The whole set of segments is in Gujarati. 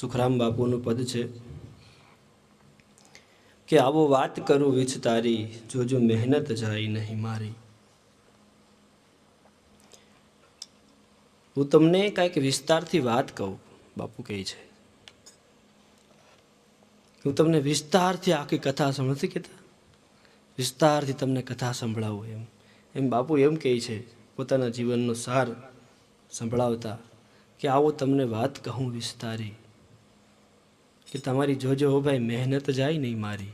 સુખરામ બાપુનું પદ છે. કે આવો વાત કરું વિચ તારી, જોજો મહેનત જાય નહીં મારી. હું તમને કાંઈક વિસ્તારથી વાત કહું, બાપુ કહે છે. હું તમને વિસ્તારથી આખી કથા નથી કહેતા? વિસ્તારથી તમને કથા સંભળાવું એમ. એમ બાપુ એમ કહે છે, પોતાના જીવનનો સાર સંભળાવતા, કે આવો તમને વાત કહું વિસ્તારી. કે તમારી જોજો હો ભાઈ, મહેનત જાય નહીં મારી.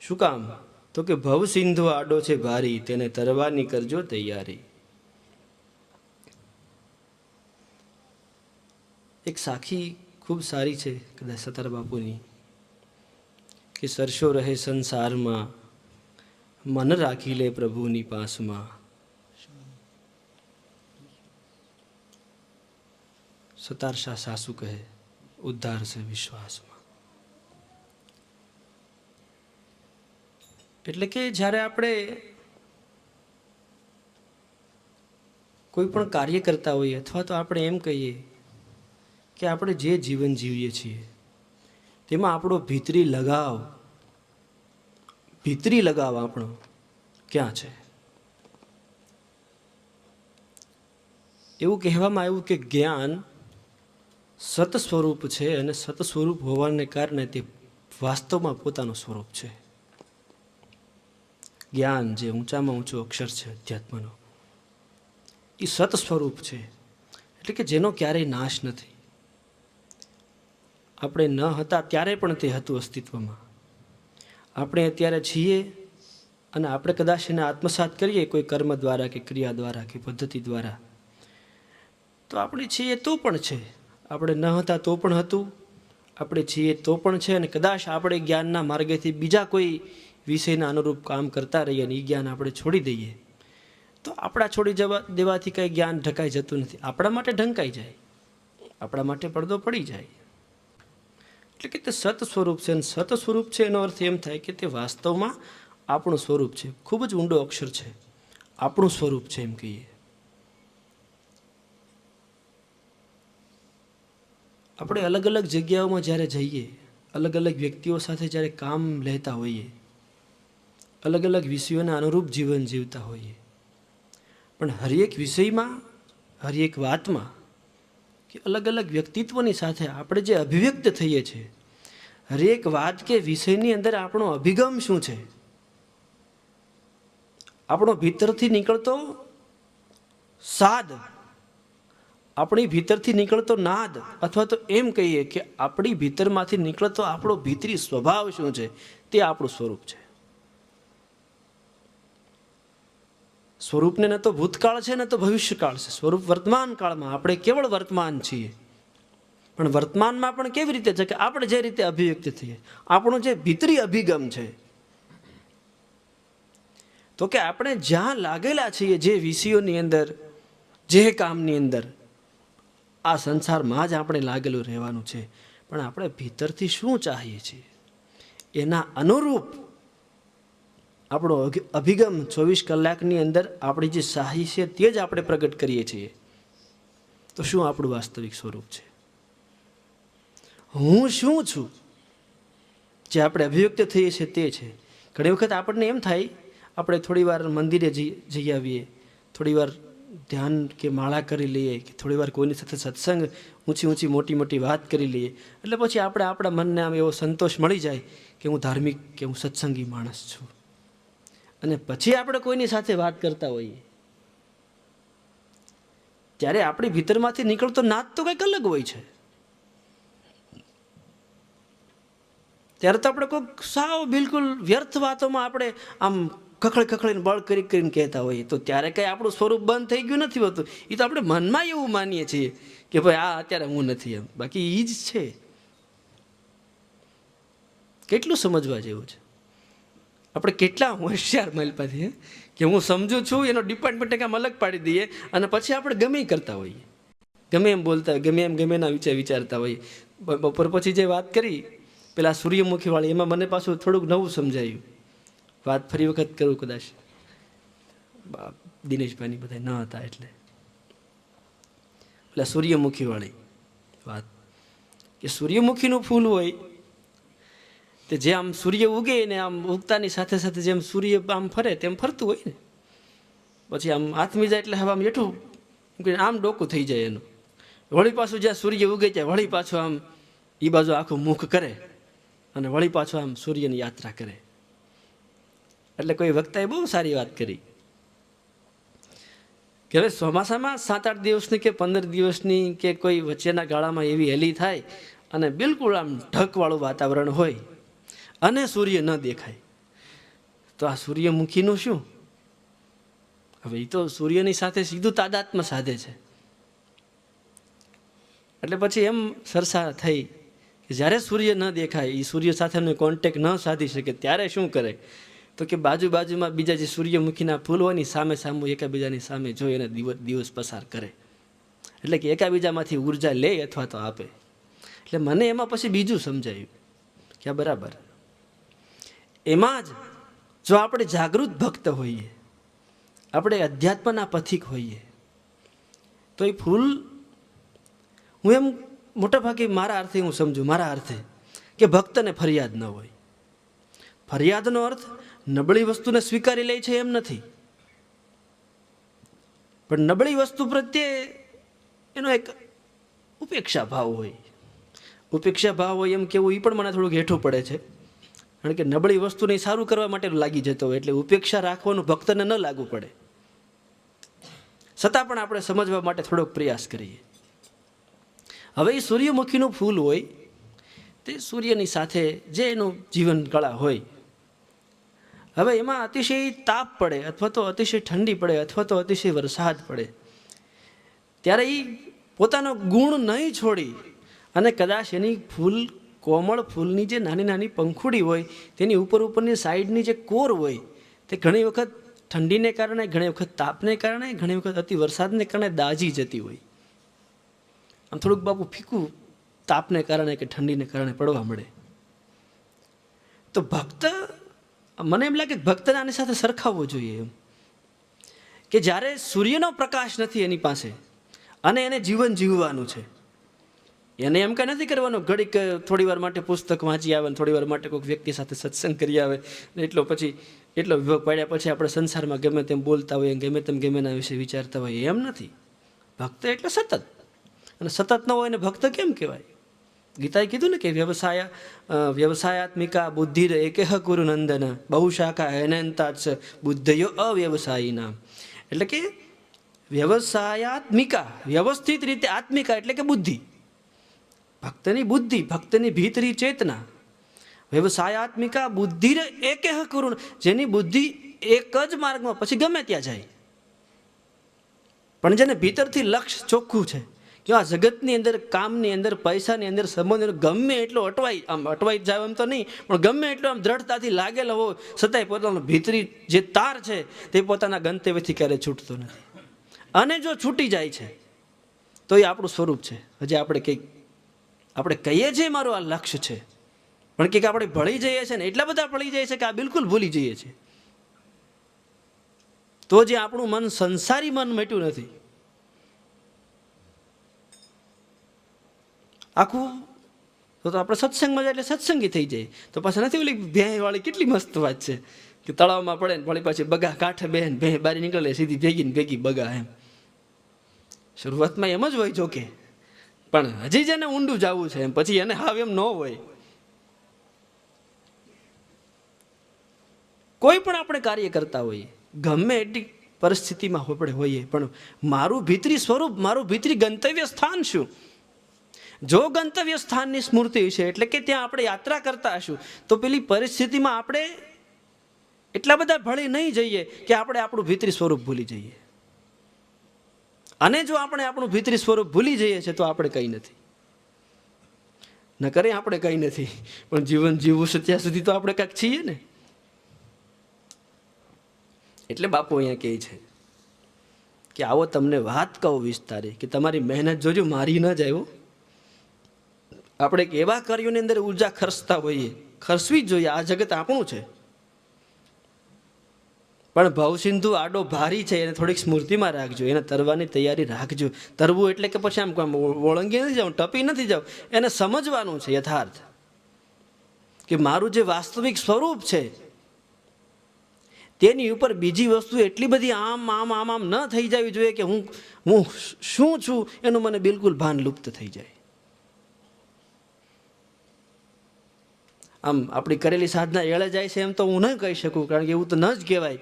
શું કામ? તો કે ભવ સિંધુ આડો છે ભારી, તેને તરવાની કરજો તૈયારી. એક સાખી ખૂબ સારી છે, કદાચ સતાર બાપુની, કે સરસો રહે સંસારમાં, મન રાખી લે પ્રભુની પાસમાં. સતારશા સાસુ કહે ઉદ્ધાર છે વિશ્વાસમાં. એટલે કે જ્યારે આપણે કોઈ પણ કાર્ય કરતા હોઈએ અથવા તો આપણે એમ કહીએ કે આપણે જે જીવન જીવીએ છીએ, તેમાં આપણો ભીતરી લગાવ ભીતરી લગાવ આપણો ક્યાં છે? એવું કહેવામાં આવ્યું કે જ્ઞાન સત સ્વરૂપ છે અને સત સ્વરૂપ હોવાને કારણે તે વાસ્તવમાં પોતાનું સ્વરૂપ છે. જ્ઞાન જે ઊંચામાં ઊંચો અક્ષર છે અધ્યાત્મનો એ સત સ્વરૂપ છે. એટલે કે જેનો ક્યારેય નાશ નથી. આપણે ન હતા ત્યારે પણ તે હતું અસ્તિત્વમાં. આપણે અત્યારે છીએ અને આપણે કદાચ એને આત્મસાત કરીએ કોઈ કર્મ દ્વારા કે ક્રિયા દ્વારા કે પદ્ધતિ દ્વારા, તો આપણે છીએ તો પણ છે. આપણે ન હતા તો પણ હતું. આપણે છીએ તો પણ છે અને કદાચ આપણે જ્ઞાનના માર્ગેથી બીજા કોઈ વિષયના અનુરૂપ કામ કરતા રહીએ અને એ જ્ઞાન આપણે છોડી દઈએ. તો આપણા છોડી જવા દેવાથી કંઈ જ્ઞાન ઢંકાઈ જતું નથી. આપણા માટે ઢંકાઈ જાય. આપણા માટે પડદો પડી જાય. એટલે કે તે સત સ્વરૂપ છે અને સત સ્વરૂપ છે એનો અર્થ એમ થાય કે તે વાસ્તવમાં આપણું સ્વરૂપ છે. ખૂબ જ ઊંડો અક્ષર છે. આપણું સ્વરૂપ છે એમ કહીએ. આપણે અલગ અલગ જગ્યાઓમાં જ્યારે જઈએ, અલગ અલગ વ્યક્તિઓ સાથે જ્યારે કામ લેતા હોઈએ, અલગ અલગ વિષયોના અનુરૂપ જીવન જીવતા હોઈએ. પણ હરેક વિષયમાં, હરેક વાતમાં કે અલગ અલગ વ્યક્તિત્વની સાથે આપણે જે અભિવ્યક્ત થઈએ છીએ હરેક વાત કે વિષયની અંદર આપણો અભિગમ શું છે? આપણો ભીતરથી નીકળતો સાદ આપણી ભીતરથી નીકળતો નાદ, અથવા તો એમ કહીએ કે આપણી ભીતરમાંથી નીકળતો આપણો ભીતરી સ્વભાવ શું છે, તે આપણું સ્વરૂપ છે. સ્વરૂપને ન તો ભૂતકાળ છે, ને તો ભવિષ્યકાળ છે. સ્વરૂપ વર્તમાન કાળમાં આપણે કેવળ વર્તમાન છીએ. પણ વર્તમાનમાં પણ કેવી રીતે છે કે આપણે જે રીતે અભિવ્યક્ત થઈએ, આપણો જે ભીતરી અભિગમ છે, તો કે આપણે જ્યાં લાગેલા છીએ જે વિષયોની અંદર, જે કામની અંદર આ સંસારમાં જ આપણે લાગેલું રહેવાનું છે. પણ આપણે ભીતરથી શું ચાહીએ છીએ? એના અનુરૂપ આપણો અભિગમ ચોવીસ કલાકની અંદર આપણી જે સાહી છે તે જ આપણે પ્રગટ કરીએ છીએ. તો શું આપણું વાસ્તવિક સ્વરૂપ છે? હું શું છું? જે આપણે અભિવ્યક્ત થઈએ છીએ તે છે. ઘણી વખત આપણને એમ થાય, આપણે થોડી વાર મંદિરે જઈ જઈ આવીએ થોડી વાર ધ્યાન કે માળા કરી લઈએ કે થોડી વાર કોઈની સાથે સત્સંગ ઊંચી ઊંચી મોટી મોટી વાત કરી લઈએ, એટલે પછી આપણે આપણા મનને આમ એવો સંતોષ મળી જાય કે હું ધાર્મિક કે હું સત્સંગી માણસ છું. અને પછી આપણે કોઈની સાથે વાત કરતા હોઈએ. ત્યારે આપણી ભીતરમાંથી નીકળતો નાદ તો કંઈક અલગ હોય છે. ત્યારે તો આપણે કોઈક સાવ બિલકુલ વ્યર્થ વાતોમાં આપણે આમ ખખડી ખખડીને બળ કરી કરીને કહેતા હોઈએ તો ત્યારે કંઈ આપણું સ્વરૂપ બંધ થઈ ગયું નથી હોતું. એ તો આપણે મનમાં એવું માનીએ છીએ કે ભાઈ આ અત્યારે હું નથી એમ. બાકી એ જ છે. કેટલું સમજવા જેવું છે? આપણે કેટલા હોશિયાર માલપાથી કે હું સમજુ છું, એનો ડિપાર્ટમેન્ટ કામ અલગ પાડી દઈએ અને પછી આપણે ગમે કરતા હોઈએ. ગમે એમ બોલતા, ગમે એમ ગમે એના વિચાર વિચારતા હોઈએ. બપોર પછી જે વાત કરી, પેલા સૂર્યમુખીવાળી એમાં મને પાછું થોડુંક નવું સમજાયું. વાત ફરી વખત કરું કદાચ. દિનેશભાઈની બધા ન હતા એટલે. એટલે સૂર્યમુખીવાળી વાત. કે સૂર્યમુખીનું ફૂલ હોય, તે જે આમ સૂર્ય ઉગે ને આમ ઉગતાની સાથે સાથે જેમ સૂર્ય આમ ફરે તેમ ફરતું હોય ને. પછી આમ હાથમી જાય એટલે હવે આમ મૂકીને આમ ડોકું થઈ જાય એનું. વળી પાછું જ્યાં સૂર્ય ઉગે ત્યાં વળી પાછું આમ એ બાજુ આખું મુખ કરે અને વળી પાછું આમ સૂર્યની યાત્રા કરે. એટલે કોઈ વક્તાએ બહુ સારી વાત કરી. કે હવે ચોમાસામાં સાત આઠ દિવસની કે પંદર દિવસની કે કોઈ વચ્ચેના ગાળામાં એવી હેલી થાય અને બિલકુલ આમ ઢકવાળું વાતાવરણ હોય અને સૂર્ય ન દેખાય, તો આ સૂર્યમુખીનું શું? હવે એ તો સૂર્યની સાથે સીધું તાદાત્મ સાધે છે. એટલે પછી એમ સરસા થઈ કે જ્યારે સૂર્ય ન દેખાય એ સૂર્ય સાથેનો કોન્ટેક ન સાધી શકે, ત્યારે શું કરે? તો કે બાજુ બાજુમાં બીજા જે સૂર્યમુખીના ફૂલ હોય ને સામે સામે એકાબીજાની સામે જોઈ અને દિવસ દિવસ પસાર કરે. એટલે કે એકાબીજામાંથી ઊર્જા લે અથવા તો આપે. એટલે મને એમાં પછી બીજું સમજાયું કે બરાબર. એમાં જ જો આપણે જાગૃત ભક્ત હોઈએ, આપણે અધ્યાત્મના પથિક હોઈએ, તો એ ફૂલ હું એમ મોટાભાગે મારા અર્થે હું સમજું, મારા અર્થે, કે ભક્તને ફરિયાદ ન હોય. ફરિયાદનો અર્થ નબળી વસ્તુને સ્વીકારી લે છે એમ નથી. પણ નબળી વસ્તુ પ્રત્યે એનો એક ઉપેક્ષા ભાવ હોય. ઉપેક્ષા ભાવ હોય એમ કેવું એ પણ મને થોડુંક હેઠું પડે છે. કારણ કે નબળી વસ્તુને સારું કરવા માટે લાગી જતો હોય, એટલે ઉપેક્ષા રાખવાનું ભક્તને ન લાગુ પડે. છતાં પણ આપણે સમજવા માટે થોડોક પ્રયાસ કરીએ. હવે એ સૂર્યમુખીનું ફૂલ હોય, તે સૂર્યની સાથે જે એનું જીવન કળા હોય હવે એમાં અતિશય તાપ પડે અથવા તો અતિશય ઠંડી પડે અથવા તો અતિશય વરસાદ પડે. ત્યારે એ પોતાનો ગુણ નહીં છોડી અને કદાચ એની ફૂલ, કોમળ ફૂલની જે નાની નાની પંખુડી હોય, તેની ઉપર ઉપરની સાઈડની જે કોર હોય, તે ઘણી વખત ઠંડીને કારણે, ઘણી વખત તાપને કારણે, ઘણી વખત અતિ વરસાદને કારણે દાજી જતી હોય. આમ થોડુંક બાપુ ફીકું તાપને કારણે કે ઠંડીને કારણે પડવા મળે. તો ભક્ત મને એમ લાગે ભક્તને આની સાથે સરખાવવો જોઈએ એમ. કે જ્યારે સૂર્યનો પ્રકાશ નથી એની પાસે અને એને જીવન જીવવાનું છે. એને એમ કાંઈ નથી કરવાનું, ઘડીક થોડી વાર માટે પુસ્તક વાંચી આવે ને થોડી વાર માટે કોઈક વ્યક્તિ સાથે સત્સંગ કરી આવે ને એટલો પછી, એટલો વિભાગ પાડ્યા પછી આપણે સંસારમાં ગમે તેમ બોલતા હોઈએ ગમે તેમ ગમેના વિશે વિચારતા હોઈએ, એમ નથી. ભક્ત એટલે સતત. અને સતત ન હોય ને ભક્ત કેમ કહેવાય? ગીતાએ કીધું ને કે વ્યવસાય વ્યવસાયાત્મિકા બુદ્ધિર એકેહ ગુરુનંદન બહુશાખા અનંતા છે બુદ્ધયો અવ્યવસાયીના એટલે કે વ્યવસાયાત્મિકા વ્યવસ્થિત રીતે આત્મિકા એટલે કે બુદ્ધિ ભક્તની બુદ્ધિ ભક્તની ભીતરી ચેતના વ્યવસાયાત્મિકા બુદ્ધિર એકેહ કરુણ જેની બુદ્ધિ એક જ માર્ગમાં પછી ગમે ત્યાં જાય પણ જેને ભીતરથી લક્ષ્ય ચોખ્ખું છે કે આ જગતની અંદર, કામની અંદર, પૈસાની અંદર સંબંધ ગમે એટલો અટવાઈ, આમ અટવાઈ જાય એમ તો નહીં, પણ ગમે એટલો આમ દ્રઢતાથી લાગેલો હોય, છતાંય પોતાનો ભીતરી જે તાર છે, તે પોતાના ગંતવ્યથી ક્યારેય છૂટતો નથી. અને જો છૂટી જાય છે, તો એ આપણું સ્વરૂપ છે. હજી આપણે કંઈક, આપણે કહીએ છીએ મારું આ લક્ષ્ય છે, પણ કંઈક આપણે ભળી જઈએ છીએ ને, એટલા બધા ભળી જઈએ છીએ કે આ બિલકુલ ભૂલી જઈએ છીએ. તો જે આપણું મન સંસારી મન મેટ્યું નથી આખું તો તો આપણે સત્સંગમાં જાય એટલે સત્સંગી થઈ જાય. તો પાછા નથી ઓલી ભેં વાળી કેટલી મસ્ત વાત છે. કે તળાવમાં પડે ને વળી પાછી બગા, કાંઠે બેન ભે બારી નીકળે, સીધી ભેગી ને ભેગી બગા એમ. શરૂઆતમાં એમ જ હોય જોકે. પણ હજી જેને ઊંડું જવું છે એમ. પછી એને હાવ એમ ન હોય. કોઈ પણ આપણે કાર્ય કરતા હોઈએ ગમે એટલી પરિસ્થિતિમાં આપણે હોઈએ, પણ મારું ભીતરી સ્વરૂપ, મારું ભીતરી ગંતવ્ય સ્થાન શું? જો ગંતવ્ય સ્થાનની સ્મૃતિ છે એટલે કે ત્યાં આપણે યાત્રા કરતા હશું, તો પેલી પરિસ્થિતિમાં આપણે એટલા બધા ભળી નહીં જઈએ કે આપણે આપણું ભીતરી સ્વરૂપ ભૂલી જઈએ. અને જો આપણે આપણું ભીતરી સ્વરૂપ ભૂલી જઈએ છીએ તો આપણે કંઈ નથી. ન કરે આપણે કંઈ નથી, પણ જીવન જીવવું છે ત્યાં સુધી તો આપણે કાંઈક છીએ ને. એટલે બાપુ અહીંયા કહે છે કે આવો તમને વાત કહું વિસ્તારે કે તમારી મહેનત જોજો, મારી ન જાય હો. આપણે એક એવા કાર્યોની અંદર ઊર્જા ખર્ચતા હોઈએ, ખર્ચવી જ જોઈએ. આ જગત આપણું છે. પણ ભવસિંધુ આડો ભારી છે, એને થોડીક સ્મૃતિમાં રાખજો. એને તરવાની તૈયારી રાખજો. તરવું એટલે કે પછી આમ ઓળંગી નથી જાઉં ટપી નથી જાઉં એને સમજવાનું છે યથાર્થ. કે મારું જે વાસ્તવિક સ્વરૂપ છે, તેની ઉપર બીજી વસ્તુ એટલી બધી આમ આમ આમ આમ ન થઈ જવી જોઈએ કે હું હું શું છું, એનું મને બિલકુલ ભાન લુપ્ત થઈ જાય. આમ આપણી કરેલી સાધના એળે જાય છે એમ તો હું ન કહી શકું, કારણ કે એવું તો ન જ કહેવાય.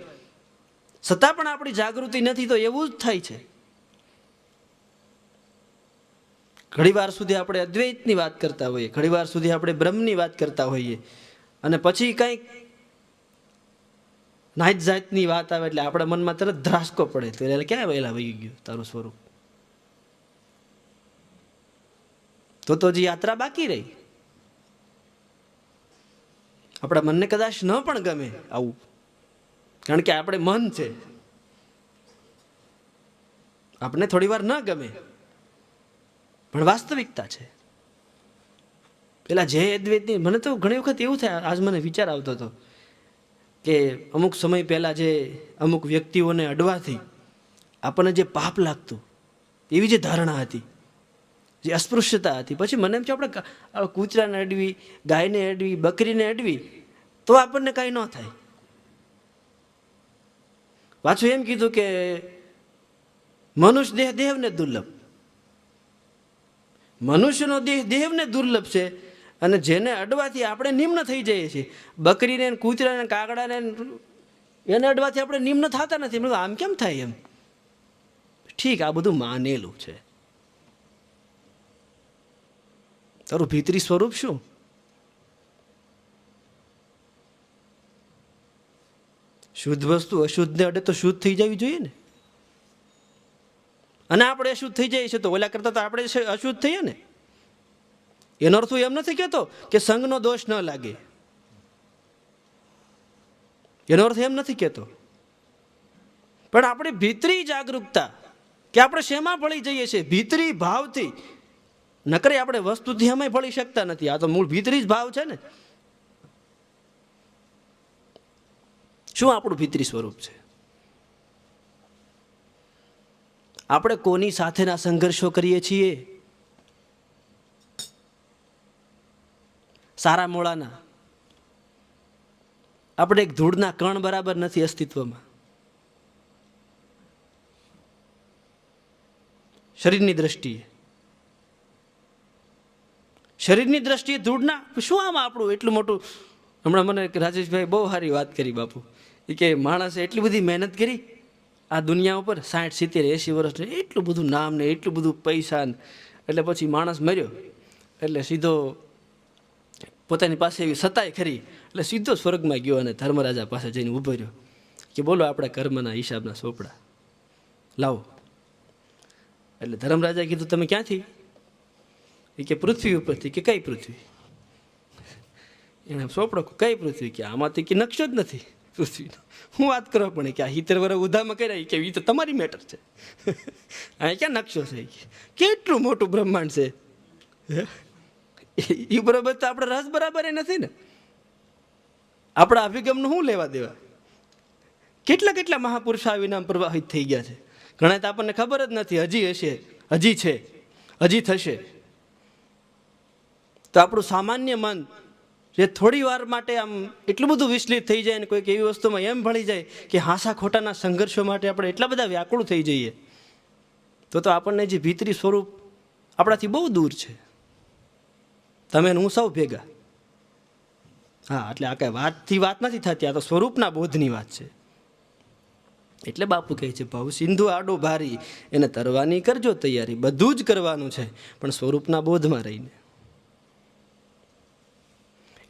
છતાં પણ આપણી જાગૃતિ નથી તો એવું જ થાય છે. ઘણીવાર સુધી આપણે અદ્વૈતની વાત કરતા હોઈએ, ઘણીવાર સુધી આપણે બ્રહ્મની વાત કરતા હોઈએ. અને પછી કંઈક નાત જાતની વાત આવે એટલે આપણા મનમાં તરત ધ્રાસકો પડે. તો એટલે ક્યાં વહેલા વહી ગયું તારું સ્વરૂપ? તો તો જે યાત્રા બાકી રહી. આપણા મનને કદાચ ન પણ ગમે આવું. કારણ કે આપણે મન છે. આપણે થોડી વાર ન ગમે. પણ વાસ્તવિકતા છે. પેલા જય અદ્વૈતની મને તો ઘણી વખત એવું થાય, આજ મને વિચાર આવતો હતો કે અમુક સમય પહેલાં જે અમુક વ્યક્તિઓને અડવાથી આપણને જે પાપ લાગતું, એવી જે ધારણા હતી જે અસ્પૃશ્યતા હતી. પછી મને એમ છે આપણે કૂતરાને અડવી, ગાયને અડવી, બકરીને અડવી, તો આપણને કાંઈ ન થાય. પાછું એમ કીધું કે, મનુષ્ય દેહ દેહને દુર્લભ. મનુષ્યનો દેહ દેહને દુર્લભ છે અને જેને અડવાથી આપણે નિમ્ન થઈ જઈએ છીએ. બકરીને કૂતરાને કાગડાને એને અડવાથી આપણે નિમ્ન થતા નથી. આમ કેમ થાય એમ? ઠીક, આ બધું માનેલું છે. તારું ભીતરી સ્વરૂપ શું? શુદ્ધ વસ્તુ અશુદ્ધને અડે તો શુદ્ધ થઈ જવી જોઈએ ને. અને આપણે અશુદ્ધ થઈ જઈએ છીએ તો ઓલા કરતા તો આપણે અશુદ્ધ થઈએ ને. એનો અર્થ એમ નથી કહેતો કે સંઘનો દોષ ન લાગે. એનો અર્થ એમ નથી કહેતો. પણ આપણી ભીતરી જાગૃતતા કે આપણે શેમાં ભળી જઈએ છીએ? ભીતરી ભાવથી. નકરે આપણે વસ્તુથી અમે ભળી શકતા નથી. આ તો મૂળ ભીતરી જ ભાવ છે ને. શું આપણું ભીતરી સ્વરૂપ છે? આપણે કોની સાથેના સંઘર્ષો કરીએ છીએ? સારા મોળાના આપણે એક ધૂળના કણ બરાબર નથી અસ્તિત્વમાં. શરીરની દ્રષ્ટિએ. શરીરની દ્રષ્ટિએ ધૂળના? શું આમ આપણું એટલું મોટું? હમણાં મને રાજેશભાઈ બહુ સારી વાત કરી બાપુ. એ કે માણસે એટલી બધી મહેનત કરી, આ દુનિયા ઉપર સાઠ સિત્તેર એંસી વર્ષ એટલું બધું નામ ને એટલું બધું પૈસા ને, એટલે પછી માણસ મર્યો. એટલે સીધો પોતાની પાસે એવી સતાય ખરી. એટલે સીધો સ્વર્ગમાં ગયો અને ધર્મરાજા પાસે જઈને ઊભો રહ્યો. કે બોલો આપણા કર્મના હિસાબના સોપડા. લાવો. એટલે ધર્મરાજાએ કીધું, તમે ક્યાંથી એ કે પૃથ્વી ઉપરથી કે કઈ પૃથ્વી? એણે સોપડો કઈ પૃથ્વી? કે આમાંથી કે નકશો જ નથી પૃથ્વીનો. હું વાત કરવા પણ કે આ હિતર વર ઉધામાં કર્યા કે એ તો તમારી મેટર છે. અહીં ક્યાં નકશો છે કેટલું મોટું બ્રહ્માંડ છે? એ બરાબર તો આપણે રસ બરાબર એ નથી ને? આપણા અભિગમનું શું લેવા દેવા? કેટલા કેટલા મહાપુરુષો આ વિનામ પ્રવાહિત થઈ ગયા છે? ઘણા તો આપણને ખબર જ નથી, હજી હશે, હજી છે, હજી થશે. તો આપણું સામાન્ય મન જે થોડી વાર માટે આમ એટલું બધું વિચલિત થઈ જાય ને કોઈક એવી વસ્તુમાં એમ ભળી જાય કે હાંસા ખોટાના સંઘર્ષો માટે આપણે એટલા બધા વ્યાકુળ થઈ જઈએ, તો તો આપણને જે ભીતરી સ્વરૂપ આપણાથી બહુ દૂર છે. તમે હું સૌ ભેગા. હા, એટલે આ કાંઈ વાતથી વાત નથી થતી, આ તો સ્વરૂપના બોધની વાત છે. એટલે બાપુ કહે છે ભાવ સિંધુ આડો ભારી, એને તરવાની કરજો તૈયારી, બધું જ કરવાનું છે, પણ સ્વરૂપના બોધમાં રહીને.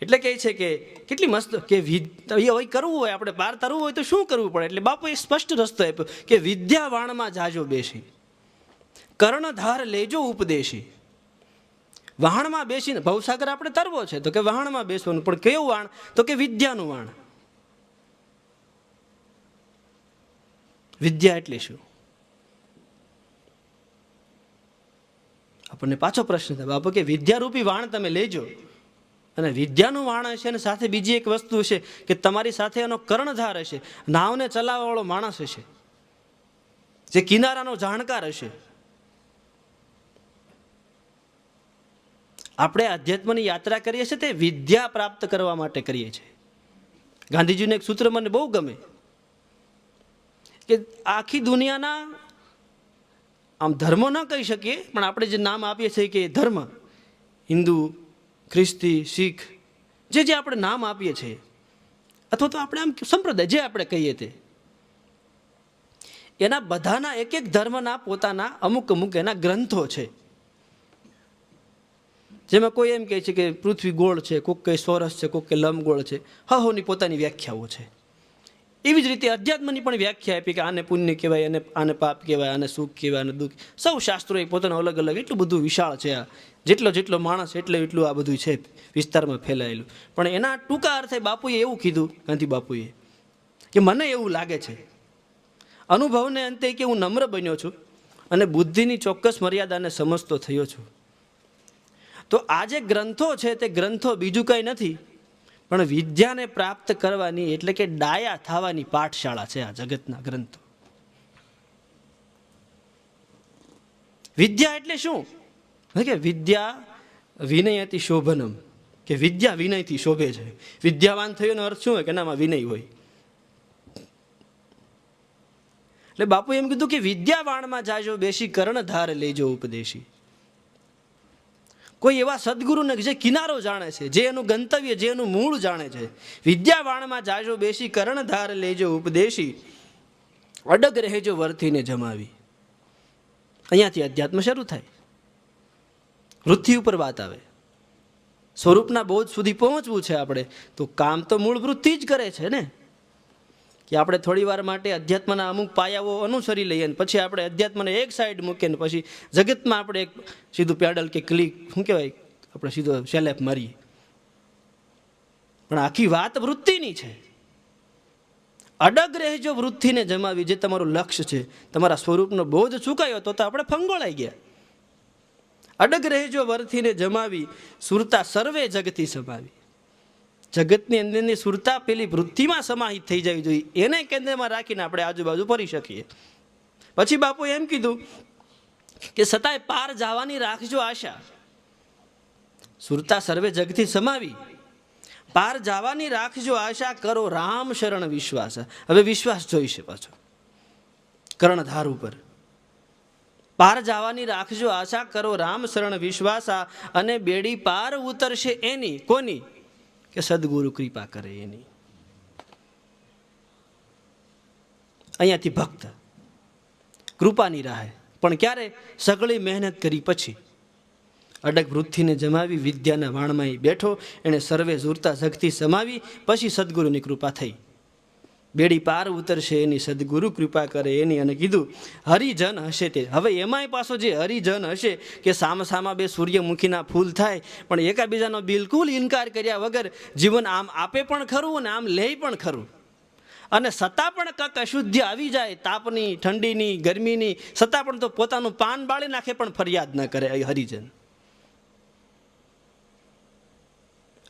એટલે કહે છે કે કેટલી મસ્ત કે હોય કરવું હોય, આપણે બહાર તરવું હોય તો શું કરવું પડે? એટલે બાપુએ સ્પષ્ટ રસ્તો આપ્યો કે વિદ્યા વાણમાં જાજો બેસી, કર્ણધાર લેજો ઉપદેશી. વહાણમાં બેસીને, ભવસાગર આપણે તરવો છે, તો કે વહાણમાં બેસવાનું, પણ કેવું વાણ? તો કે વિદ્યાનું વાણ. વિદ્યા એટલે શું? આપણને પાછો પ્રશ્ન થાય, બાપુ કે વિદ્યારૂપી વાણ તમે લેજો. અને વિદ્યાનું વાણ હશે અને સાથે બીજી એક વસ્તુ છે કે તમારી સાથે એનો કર્ણધાર હશે. નાવને ચલાવવાવાળો માણસ હશે. જે કિનારાનો જાણકાર હશે. આપણે આધ્યાત્મની યાત્રા કરીએ છીએ તે વિદ્યા પ્રાપ્ત કરવા માટે કરીએ છીએ. ગાંધીજીનું એક સૂત્ર મને બહુ ગમે. કે આખી દુનિયાના, આમ ધર્મ ન કહી શકીએ, પણ આપણે જે નામ આપીએ છીએ કે ધર્મ, હિન્દુ ખ્રિસ્તી, શીખ, જે જે આપણે નામ આપીએ છીએ અથવા તો આપણે આમ સંપ્રદાય, જે આપણે કહીએ તે, એના બધાના એક એક ધર્મના પોતાના અમુક અમુક એના ગ્રંથો છે. જેમાં કોઈ એમ કહે છે કે પૃથ્વી ગોળ છે કોઈક કહે સોરસ છે કોઈક કે લંબગોળ છે હહોની પોતાની વ્યાખ્યાઓ છે. એવી જ રીતે અધ્યાત્મની પણ વ્યાખ્યા આપી કે આને પુણ્ય કહેવાય અને આને પાપ કહેવાય, આને સુખ કહેવાય, આને દુઃખ સૌ શાસ્ત્રોએ પોતાનું અલગ અલગ એટલું બધું વિશાળ છે આ. જેટલો જેટલો માણસ એટલે એટલું આ બધું છે વિસ્તારમાં ફેલાયેલું. પણ એના ટૂંકા અર્થે બાપુએ એવું કીધું, ગાંધી બાપુએ, કે મને એવું લાગે છે. અનુભવને અંતે કે હું નમ્ર બન્યો છું અને બુદ્ધિની ચોક્કસ મર્યાદાને સમજતો થયો છું. તો આ જે ગ્રંથો છે તે ગ્રંથો બીજું કંઈ નથી. પણ વિદ્યાને પ્રાપ્ત કરવાની એટલે કે ડાયા થવાની પાઠશાળા છે આ જગતના ગ્રંથો. વિદ્યા એટલે શું? કે વિદ્યા વિનય હતી શોભનમ, કે વિદ્યા વિનયથી શોભે છે. વિદ્યાવાન થયોનો અર્થ શું હોય? કે એનામાં વિનય હોય. એટલે બાપુ એમ કીધું કે વિદ્યાવાણમાં જાજો બેસી કર્ણધાર લેજો ઉપદેશી. કોઈ એવા સદગુરુને જે કિનારો જાણે છે, જે એનું ગંતવ્ય, જે એનું મૂળ જાણે છે. વિદ્યાવાણમાં જાજો બેસી કર્ણધાર લેજો ઉપદેશી. અડગ રહેજો વર્થીને જમાવી. અહીંયાથી અધ્યાત્મ શરૂ થાય. વૃત્તિ ઉપર વાત આવે. સ્વરૂપના બોધ સુધી પહોંચવું છે આપણે. તો કામ તો મૂળ વૃત્તિ જ કરે છે ને? કે આપણે થોડી વાર માટે અધ્યાત્મના અમુક પાયાઓ અનુસરી લઈએ ને પછી આપણે અધ્યાત્મને એક સાઈડ મૂકીએ ને પછી જગતમાં આપણે એક સીધું પેડલ કે ક્લિક શું કહેવાય? આપણે સીધો સેલેપ મારીએ. પણ આખી વાત વૃત્તિની છે. અડગ રહેજો વૃત્તિને જમાવી, જે તમારું લક્ષ્ય છે, તમારા સ્વરૂપનો બોધ ચૂકાયો તો તો આપણે ફંગોળાઈ ગયા. અડગ રહેજો વર્થીને જમાવી, સુરતા સર્વે જગતી સમાવી. જગતની અંદરની સુરતા પેલી વૃત્તિમાં સમાહિત થઈ જવી જોઈએ. એને કેન્દ્રમાં રાખીને આપણે આજુબાજુ ફરી શકીએ. પછી બાપુ એમ કીધું કે સતાય પાર જવાની રાખજો આશા. સુરતા સર્વે જગથી સમાવી. પાર જવાની રાખજો આશા કરો રામ શરણ વિશ્વાસ. હવે વિશ્વાસ જોઈશે પાછો. કર્ણધાર ઉપર. પાર જવાની રાખજો આશા કરો રામ શરણ વિશ્વાસા. અને બેડી પાર ઉતરશે એની. કોની? કે સદગુરુ કૃપા કરે એની. અહીંયાથી ભક્ત કૃપાની રાહે. પણ ક્યારે સગળી મહેનત કરી પછી અડગ વૃત્તિને જમાવી, વિદ્યાના વાણમાં બેઠો, એણે સર્વે ઝૂરતા શક્તિ સમાવી, પછી સદગુરુની કૃપા થઈ. બેડી પાર ઉતરશે, એની સદગુરુ કૃપા કરે એની અને કીધું, હરિજન હશે તે. હવે એમાંય પાછો જે હરિજન હશે કે સામસામા સામા બે સૂર્યમુખીના ફૂલ થાય, પણ એકાબીજાનો બિલકુલ ઇનકાર કર્યા વગર જીવન આમ આપે પણ ખરું અને આમ લે પણ ખરું. અને સત્તા પણ કંઈક અશુદ્ધિ આવી જાય, તાપની, ઠંડીની, ગરમીની, સત્તા પણ તો પોતાનું પાન બાળી નાખે પણ ફરિયાદ ન કરે હરિજન.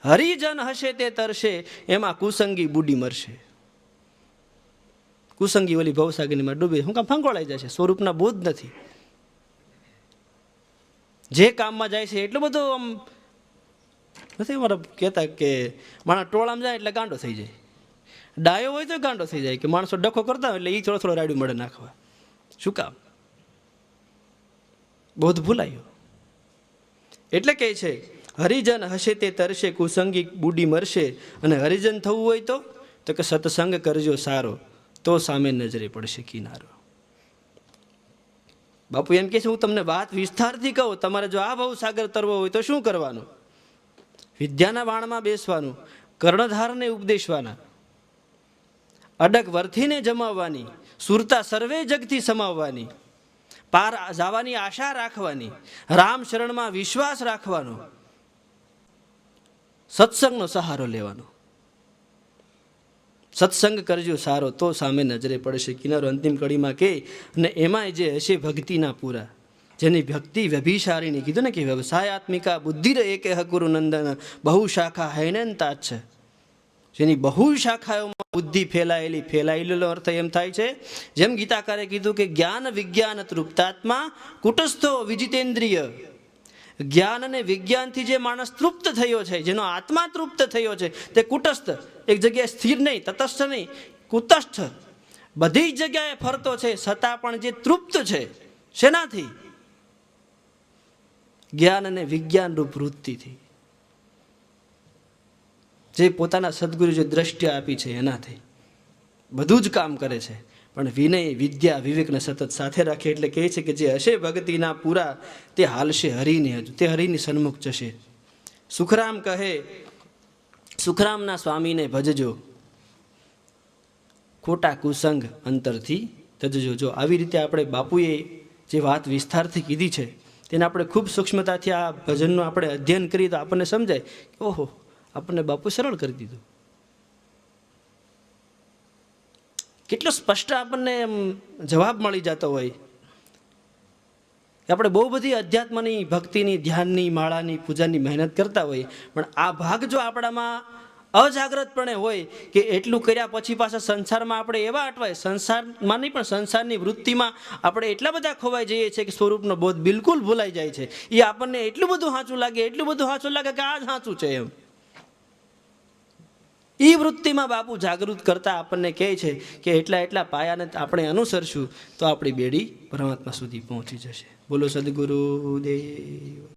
હરિજન હશે તે તરશે, એમાં કુસંગી બુડી મરશે. કુસંગી ઓલી ભવસાગરીમાં ડૂબે. શું કામ ફંગોળાઈ જાય છે. સ્વરૂપના બોધ નથી. જે કામમાં જાય છે એટલું બધું આમ નથી મારા કહેતા કે માણસ ટોળામાં જાય એટલે ગાંડો થઈ જાય. ડાયો હોય તો ગાંડો થઈ જાય કે માણસો ડખો કરતા હોય એટલે એ થોડો થોડો રાડ્યું મળે નાખવા. શું કામ? બોધ ભૂલાયો. એટલે કહે છે, હરિજન હશે તે તરશે, કુસંગી બુડી મરશે અને હરિજન થવું હોય તો? તો કે, સત્સંગ કરજો સારો. તો સામે નજરે પડશે કિનારો. બાપુ, એમ કે છે, હું તમને વાત વિસ્તારથી કહું, તમારે જો આ ભાવ સાગર તરવો હોય તો શું કરવાનું? વિદ્યાના વાણમાં બેસવાનું, કર્ણધારને ઉપદેશવાના, અડગ વર્થીને જમાવવાની, સુરતા સર્વે જગથી સમાવવાની, પાર જવાની આશા રાખવાની, રામ શરણમાં વિશ્વાસ રાખવાનો, સત્સંગનો સહારો લેવાનો. સત્સંગ કરજો, સારો તો સામે નજરે પડશે. કિનારો અંતિમ કડીમાં કે, અને એમાંય જે હશે ભક્તિના પૂરા. જેની ભક્તિ વ્યભિશારીની કીધું ને કે વ્યવસાયાત્મિકા બુદ્ધિર એકે હકુરુ નંદન, બહુ શાખા હૈનંતા છે. જેની બહુ શાખાઓમાં બુદ્ધિ ફેલાયેલી, ફેલાયેલો અર્થ એમ થાય છે. જેમ ગીતાકારે કીધું કે, જ્ઞાન વિજ્ઞાન તૃપ્તાત્મા, કુટસ્થો વિજિતેન્દ્રિય. જ્ઞાન અને વિજ્ઞાનથી જે માણસ તૃપ્ત થયો છે, જેનો આત્મા તૃપ્ત થયો છે, તે કુટસ્થ, એક જગ્યાએ સ્થિર નહીં, તટસ્થ નહીં કુટસ્થ બધી જ જગ્યાએ ફરતો છે, છતાં પણ જે તૃપ્ત છે, શેનાથી? જ્ઞાન અને વિજ્ઞાન રૂપ વૃત્તિથી. જે પોતાના સદગુરુ જે દ્રષ્ટિ આપી છે, એનાથી. બધું જ કામ કરે છે. પણ વિનય, વિદ્યા, વિવેકને સતત સાથે રાખે એટલે કહે છે કે જે હશે ભક્તિના પૂરા, તે હાલશે હરિને હજુ, તે હરિની સન્મુખ જશે. સુખરામ કહે, સુખરામના સ્વામીને ભજજો. ખોટા કુસંગ અંતરથી તજજો જો આવી રીતે આપણે બાપુએ જે વાત વિસ્તારથી કીધી છે, તેને આપણે ખૂબ સૂક્ષ્મતાથી આ ભજનનું આપણે અધ્યયન કરીએ તો આપણને સમજાય ઓહો, આપણને બાપુ સરળ કરી દીધું. કેટલો સ્પષ્ટ આપણને, એમ, જવાબ મળી જતો હોય. આપણે બહુ બધી અધ્યાત્મની ભક્તિની, ધ્યાનની, માળાની, પૂજાની મહેનત કરતા હોઈએ પણ આ ભાગ જો આપણામાં અજાગ્રતપણે હોય કે એટલું કર્યા પછી પાછા સંસારમાં આપણે એવા અટવાય, સંસારમાં નહીં, પણ સંસારની વૃત્તિમાં આપણે એટલા બધા ખોવાઈ જઈએ છીએ કે સ્વરૂપનો બોધ બિલકુલ ભૂલાઈ જાય છે. એ આપણને એટલું બધું સાચું લાગે, એટલું બધું સાચું લાગે કે આ જ સાચું છે એમ. એ વૃત્તિમાં બાપુ જાગૃત કરતા આપણને કહે છે કે એટલા એટલા પાયાને આપણે અનુસરશું તો આપણી બેડી પરમાત્મા સુધી પહોંચી જશે. બોલો સદગુરુ દેવ